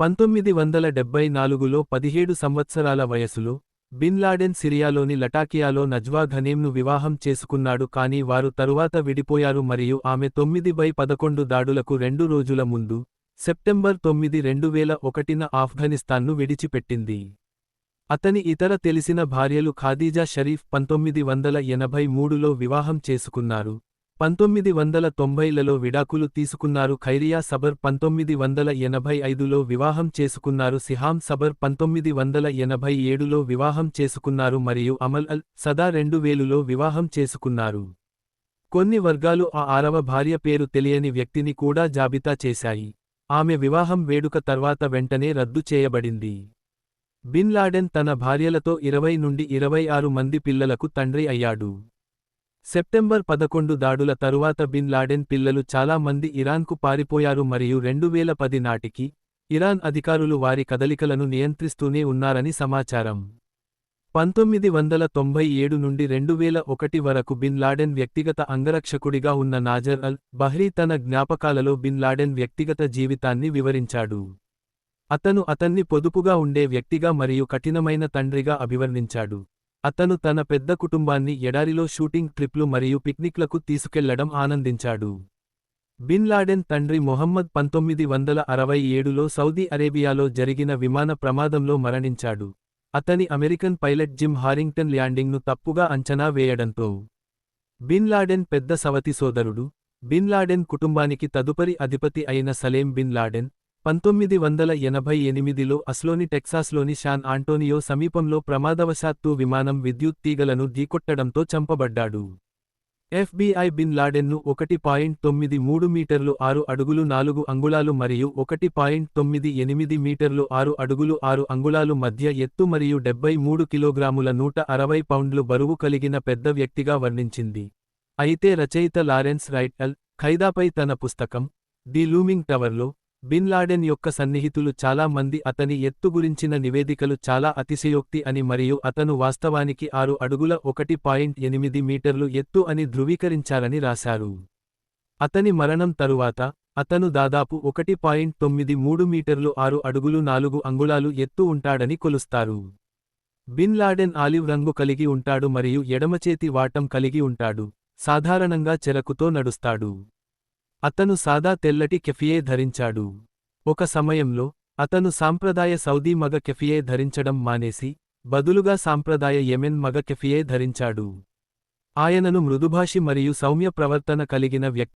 పంతొమ్మిది వందల డెబ్బై నాలుగులో పదిహేడు సంవత్సరాల వయసులో బిన్ లాడెన్ సిరియాలోని లటాకియాలో నజ్వా ఘనీంను వివాహం చేసుకున్నాడు కానీ వారు తరువాత విడిపోయారు మరియు ఆమె తొమ్మిది బై పదకొండు దాడులకు రెండు రోజుల ముందు సెప్టెంబర్ తొమ్మిది రెండు వేల ఒకటిన ఆఫ్ఘనిస్తాన్ను విడిచిపెట్టింది. అతని ఇతర తెలిసిన భార్యలు ఖాదీజా షరీఫ్ పంతొమ్మిది వందల ఎనభై మూడులో వివాహం చేసుకున్నారు. పంతొమ్మిది వందల తొంభైలలో విడాకులు తీసుకున్నారు. ఖైరియా సబర్ పంతొమ్మిది వందల ఎనభై ఐదులో వివాహం చేసుకున్నారు. సిహాం సబర్ పంతొమ్మిది వందల ఎనభై ఏడులో వివాహం చేసుకున్నారు మరియు అమల్ అల్ సదా రెండు వేలులో వివాహం చేసుకున్నారు. కొన్ని వర్గాలు ఆ ఆరవ భార్య పేరు తెలియని వ్యక్తిని కూడా జాబితా చేశాయి. ఆమె వివాహం వేడుక తర్వాత వెంటనే రద్దు చేయబడింది. బిన్ లాడెన్ తన భార్యలతో ఇరవై నుండి ఇరవై ఆరు మంది పిల్లలకు తండ్రి అయ్యాడు. సెప్టెంబర్ పదకొండు దాడుల తరువాత బిన్ లాడెన్ పిల్లలు చాలా మంది ఇరాన్కు పారిపోయారు మరియు రెండు వేల పది నాటికి ఇరాన్ అధికారులు వారి కదలికలను నియంత్రిస్తూనే ఉన్నారని సమాచారం. పంతొమ్మిది వందల తొంభై ఏడు నుండి రెండు వేల ఒకటి వరకు బిన్ లాడెన్ వ్యక్తిగత అంగరక్షకుడిగా ఉన్న నాజర్ అల్ బహ్రీ తన జ్ఞాపకాలలో బిన్ లాడెన్ వ్యక్తిగత జీవితాన్ని వివరించాడు. అతను అతన్ని పొదుపుగా ఉండే వ్యక్తిగా మరియు కఠినమైన తండ్రిగా అభివర్ణించాడు. అతను తన పెద్ద కుటుంబాన్ని ఎడారిలో షూటింగ్ ట్రిప్లు మరియు పిక్నిక్లకు తీసుకెళ్ళడం ఆనందించాడు. బిన్ లాడెన్ తండ్రి మొహమ్మద్ పంతొమ్మిది వందల అరవై ఏడులో సౌదీ అరేబియాలో జరిగిన విమాన ప్రమాదంలో మరణించాడు. అతని అమెరికన్ పైలట్ జిమ్ హారింగ్టన్ ల్యాండింగ్ను తప్పుగా అంచనా వేయడంతో బిన్ లాడెన్ పెద్ద సవతి సోదరుడు. బిన్ లాడెన్ కుటుంబానికి తదుపరి అధిపతి అయిన సలేం బిన్ లాడెన్ పంతొమ్మిది వందల ఎనభై ఎనిమిదిలో అస్లోని టెక్సాస్లోని శాన్ ఆంటోనియో సమీపంలో ప్రమాదవశాత్తు విమానం విద్యుత్ తీగలను ఢీకొట్టడంతో చంపబడ్డాడు. ఎఫ్బీఐ బిన్ లాడెన్ను ఒకటి పాయింట్ తొమ్మిది మూడు మీటర్లు ఆరు అడుగులు నాలుగు అంగుళాలు మరియు ఒకటి పాయింట్ తొమ్మిది ఎనిమిది మీటర్లు ఆరు అడుగులు ఆరు అంగుళాలు మధ్య ఎత్తు మరియు డెబ్బై మూడు కిలోగ్రాముల నూట అరవై పౌండ్లు బరువు కలిగిన పెద్ద వ్యక్తిగా వర్ణించింది. అయితే రచయిత లారెన్స్ రైట్ అల్ ఖైదాపై తన పుస్తకం ది లూమింగ్ టవర్లో బిన్ లాడెన్ యొక్క సన్నిహితులు చాలా మంది అతని ఎత్తు గురించిన నివేదికలు చాలా అతిశయోక్తి అని మరియు అతను వాస్తవానికి ఆరు అడుగుల ఒకటి పాయింట్ ఎనిమిది మీటర్లు ఎత్తు అని ధృవీకరించారని రాశారు. అతని మరణం తరువాత అతను దాదాపు ఒకటి పాయింట్ తొమ్మిది మూడు మీటర్లు ఆరు అడుగులు నాలుగు అంగుళాలు ఎత్తు ఉంటాడని కొలుస్తారు. బిన్ లాడెన్ ఆలివ్ రంగు కలిగి ఉంటాడు మరియు ఎడమచేతి వాటం కలిగి ఉంటాడు సాధారణంగా చెరకుతో నడుస్తాడు. అతను సాదా తెల్లటి కెఫియే ధరించాడు. ఒక సమయంలో అతను సాంప్రదాయ సౌదీ మగ కెఫియే ధరించడం మానేసి బదులుగా సాంప్రదాయ యెమెన్ మగ కెఫియే ధరించాడు. ఆయనను మృదుభాషి మరియు సౌమ్య ప్రవర్తన కలిగిన వ్యక్తి